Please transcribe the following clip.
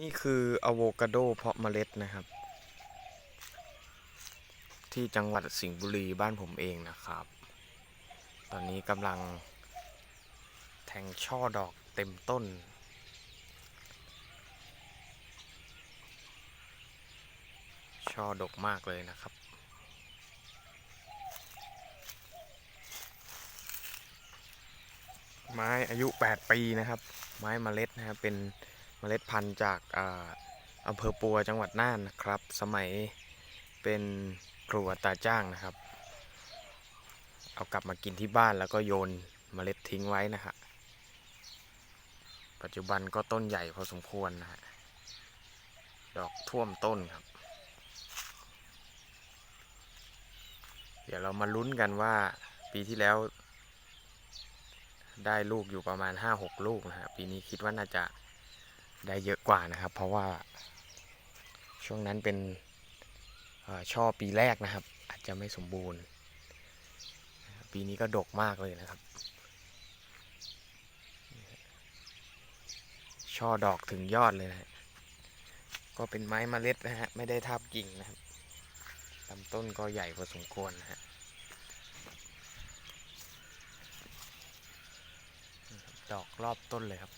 นี่คืออะโวคาโดเพาะเมล็ดนะครับ ที่จังหวัดสิงห์บุรีบ้านผมเองนะครับ ตอนนี้กำลัง แทงช่อดอกเต็มต้น ช่อดกมากเลยนะครับ ไม้อายุ 8 ปีนะครับ ไม้เมล็ดนะครับเป็น เมล็ดพันธุ์จากอำเภอปัวจังหวัดน่านนะครับ สมัยเป็นครัวตาจ้างนะครับ เอากลับมากินที่บ้านแล้วก็โยนเมล็ดทิ้งไว้นะฮะปัจจุบันก็ต้นใหญ่พอสมควรนะฮะดอกท่วมต้นครับ เดี๋ยวเรามาลุ้นกันว่าปีที่แล้ว ได้ลูกอยู่ประมาณ 5-6 ลูกนะฮะปีนี้คิดว่าน่าจะ ได้เยอะกว่านะครับ เพราะว่าช่วงนั้นเป็นช่อปีแรกนะครับ อาจจะไม่สมบูรณ์ ปีนี้ก็ดกมากเลยนะครับ ช่อดอกถึงยอดเลยนะฮะก็เป็นไม้เมล็ดนะฮะไม่ได้ทับกิ่งนะครับลำต้นก็ใหญ่พอสมควรนะฮะดอกรอบต้นเลยครับ